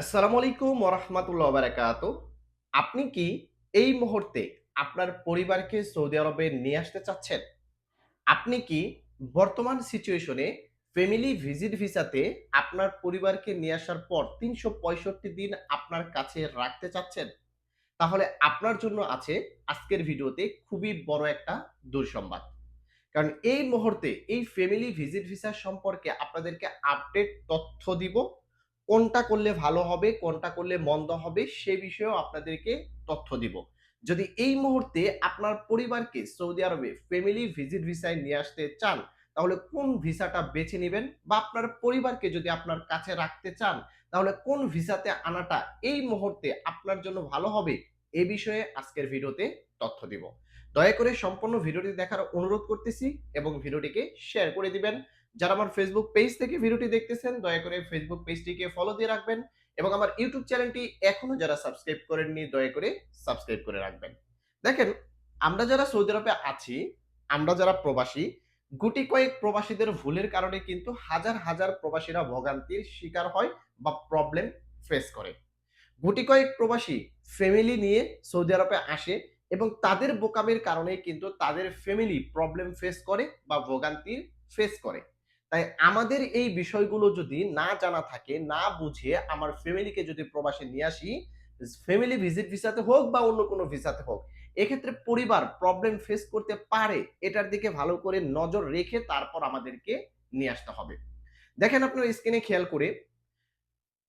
আসসালামু আলাইকুম ওরহমতুল্লাহ বারাকাত আপনি কি এই মুহূর্তে আপনার পরিবারকে সৌদি আরবে নিয়ে আসতে চাচ্ছেন? আপনি কি বর্তমান সিচুয়েশনে ফ্যামিলি ভিজিট ভিসাতে আপনার পরিবারকে নিয়ে আসার পর তিনশো পঁয়ষট্টি দিন আপনার কাছে রাখতে চাচ্ছেন? তাহলে আপনার জন্য আছে আজকের ভিডিওতে খুবই বড় একটা দুঃসংবাদ। কারণ এই মুহূর্তে এই ফ্যামিলি ভিজিট ভিসা সম্পর্কে আপনাদেরকে আপডেট তথ্য দিব। কোনটা করলে ভালো হবে, কোনটা করলে মন্দ হবে, সে বিষয়েও আপনাদেরকে তথ্য দিব। যদি এই মুহূর্তে আপনার পরিবারকে সৌদি আরবে ফ্যামিলি ভিজিট ভিসায় নিয়ে আসতে চান, তাহলে কোন ভিসাটা বেছে নেবেন? বা আপনার পরিবারকে যদি আপনার কাছে রাখতে চান, তাহলে কোন ভিসাতে আনাটা এই মুহূর্তে আপনার জন্য ভালো হবে? এ বিষয়ে আজকের ভিডিওতে তথ্য দিব। দয়া করে সম্পূর্ণ ভিডিওটি দেখার অনুরোধ করতেছি এবং ভিডিওটিকে শেয়ার করে দিবেন। যারা আমার ফেসবুক পেজ থেকে ভিডিওটি দেখতেছেন, দয়া করে ফেসবুক পেজটিকে ফলো দিয়ে রাখবেন এবং আমার ইউটিউব চ্যানেলটি এখনও যারা সাবস্ক্রাইব করেননি, দয়া করে সাবস্ক্রাইব করে রাখবেন। দেখেন, আমরা যারা সৌদি আরবে আছি, আমরা যারা প্রবাসী, গুটি কয়েক প্রবাসীদের ভুলের কারণে কিন্তু হাজার হাজার প্রবাসীরা ভোগান্তির শিকার হয় বা প্রবলেম ফেস করে। গুটি কয়েক প্রবাসী ফ্যামিলি নিয়ে সৌদি আরবে আসে এবং তাদের বোকামের কারণে কিন্তু তাদের ফ্যামিলি প্রবলেম ফেস করে বা ভোগান্তির ফেস করে। তাই আমাদের এই বিষয়গুলো যদি না জানা থাকে, না বুঝে আমার ফ্যামিলিকে যদি প্রবাসে নিয়ে আসি ফ্যামিলি ভিজিট ভিসাতে হোক বা অন্য কোনো ভিসাতে হোক, এক্ষেত্রে পরিবার প্রবলেম ফেস করতে পারে, এটার দিকে ভালো করে নজর রেখে তারপর আমাদেরকে নিয়ে আসতে হবে। দেখেন আপনার স্ক্রিনে খেয়াল করে,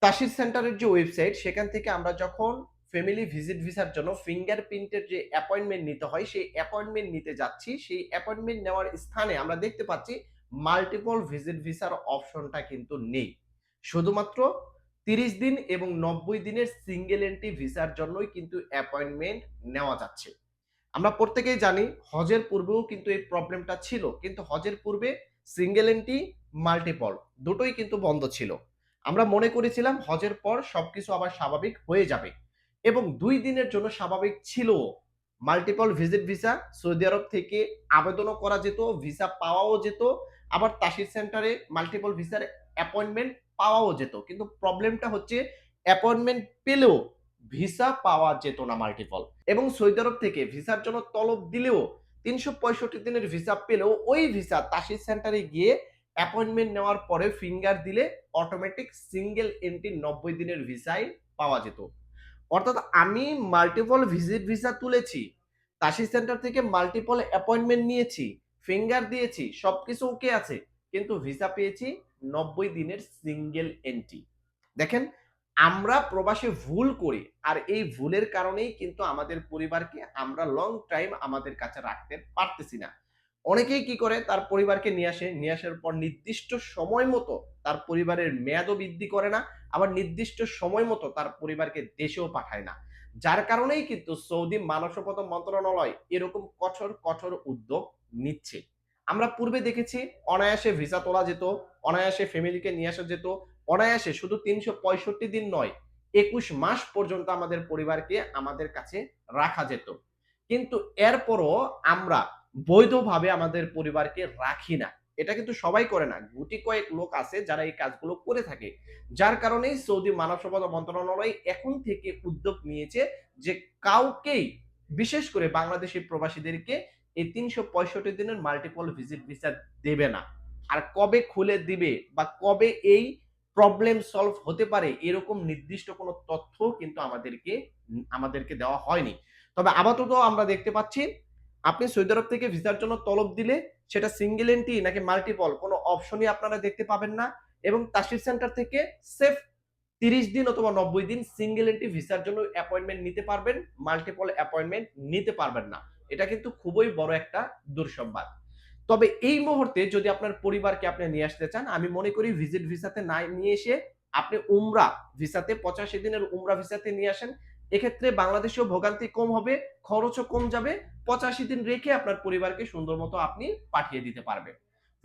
তাসির সেন্টারের যে ওয়েবসাইট সেখান থেকে আমরা যখন ফ্যামিলি ভিজিট ভিসার জন্য ফিঙ্গারপ্রিন্টের যে অ্যাপয়েন্টমেন্ট নিতে হয়, সেই অ্যাপয়েন্টমেন্ট নিতে যাচ্ছি, সেই অ্যাপয়েন্টমেন্ট নেওয়ার স্থানে আমরা দেখতে পাচ্ছি মাল্টিপল ভিজিট ভিসার অপশনটা কিন্তু নেই। শুধুমাত্র তিরিশ দিন এবং নব্বই দিনের সিঙ্গেল এন্ট্রি ভিসার জন্যই কিন্তু অ্যাপয়েন্টমেন্ট নেওয়া যাচ্ছে। আমরা প্রত্যেকেই জানি, হজের পূর্বেও কিন্তু এই প্রবলেমটা ছিল, কিন্তু হজের পূর্বে সিঙ্গেল এন্ট্রি মাল্টিপল দুটোই কিন্তু বন্ধ ছিল। আমরা মনে করেছিলাম হজের পর সবকিছু আবার স্বাভাবিক হয়ে যাবে এবং দুই দিনের জন্য স্বাভাবিক ছিল multiple visit visa Saudi Arab থেকে আবেদনও করা যেত ভিসা পাওয়াও যেত আবার তাসির সেন্টারে মাল্টিপল ভিসার অ্যাপয়েন্টমেন্ট পাওয়াও যেত। কিন্তু প্রবলেমটা হচ্ছে অ্যাপয়েন্টমেন্ট পেলেও ভিসা পাওয়া যেত না মাল্টিপল এবং সৌদি আরব থেকে ভিসার জন্য তলব দিলেও তিনশো পঁয়ষট্টি দিনের ভিসা পেলেও ওই ভিসা তাসির সেন্টারে গিয়ে অ্যাপয়েন্টমেন্ট নেওয়ার পরে ফিঙ্গার দিলে অটোমেটিক সিঙ্গেল এন্ট্রি নব্বই দিনের ভিসাই পাওয়া যেত। অর্থাৎ আমি মাল্টিপল ভিজিট ভিসা তুলেছি, তাসির সেন্টার থেকে মাল্টিপল অ্যাপয়েন্টমেন্ট নিয়েছি ফিঙ্গার দিয়েছি, সবকিছু ওকে আছে, কিন্তু ভিসা পেয়েছি নব্বই দিনের সিঙ্গেল এন্ট্রি দেখেন, আমরা প্রবাসে ভুল করি, আর এই ভুলের কারণেই কিন্তু আমাদের পরিবারকে আমরা লং টাইম আমাদের কাছে রাখতে পারতেছি না। অনেকেই কি করে, তার পরিবারকে নিয়ে আসে, নিয়ে আসার পর নির্দিষ্ট সময় মতো তার পরিবারের মেয়াদও বৃদ্ধি করে না, আবার নির্দিষ্ট সময় মতো তার পরিবারকে দেশেও পাঠায় না। যার কারণেই কিন্তু সৌদি মানব মন্ত্রণালয় এরকম কঠোর কঠোর উদ্যোগ নিচ্ছে। আমরা পূর্বে দেখেছি অনায়াসে ভিসা তোলা যেত, অনায়াসে ফ্যামিলিকে নিয়ে আসা যেত, অনায়াসে শুধু তিনশো পঁয়ষট্টি দিন নয়, একুশ মাস পর্যন্ত আমাদের পরিবারকে আমাদের কাছে রাখা যেত। কিন্তু এরপরও আমরা বৈধভাবে আমাদের পরিবারকে রাখি না। এটা কিন্তু সবাই করে না। গুটি কয়েক লোক আছে যারা এই কাজগুলো করে থাকে। যার কারণেই সৌদি মানব সম্পদ মন্ত্রণালয় এখন থেকে উদ্যোগ নিয়েছে যে কাউকেই, বিশেষ করে বাংলাদেশি প্রবাসীদেরকে এই তিনশো পঁয়ষট্টি দিনের মাল্টিপল ভিজিট ভিসা দেবে না। আর কবে খুলে দিবে বা কবে এই প্রবলেম সলভ হতে পারে, এরকম নির্দিষ্ট কোনো তথ্য কিন্তু আমাদেরকে আমাদেরকে দেওয়া হয়নি। তবে আপাতত আমরা দেখতে পাচ্ছি, আপনি সৌদি আরব থেকে ভিসার জন্য তলব দিলে সেটা সিঙ্গেল এন্ট্রি নাকি মাল্টিপল কোনো অপশনই আপনারা দেখতে পাবেন না এবং তাসির সেন্টার থেকে সেফ তিরিশ দিন অথবা নব্বই দিন সিঙ্গেল এন্ট্রি ভিসার জন্য অ্যাপয়েন্টমেন্ট নিতে পারবেন মাল্টিপল অ্যাপয়েন্টমেন্ট নিতে পারবেন না। এটা কিন্তু খুবই বড় একটা দুঃসংবাদ। তবে এই মুহূর্তে যদি আপনার পরিবারকে আপনি নিয়ে আসতে চান, আমি মনে করি ভিজিট ভিসাতে না নিয়ে এসে আপনি উমরা ভিসাতে পঁচাশি দিনের উমরা ভিসাতে নিয়ে আসেন। এক্ষেত্রে বাংলাদেশেও ভোগান্তি কম হবে, খরচও কম যাবে, পঁচাশি দিন রেখে আপনার পরিবারকে সুন্দর মতো আপনি পাঠিয়ে দিতে পারবেন।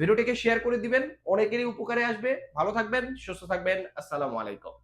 ভিডিওটিকে শেয়ার করে দিবেন, অনেকেরই উপকারে আসবে। ভালো থাকবেন, সুস্থ থাকবেন, আসসালামু আলাইকুম।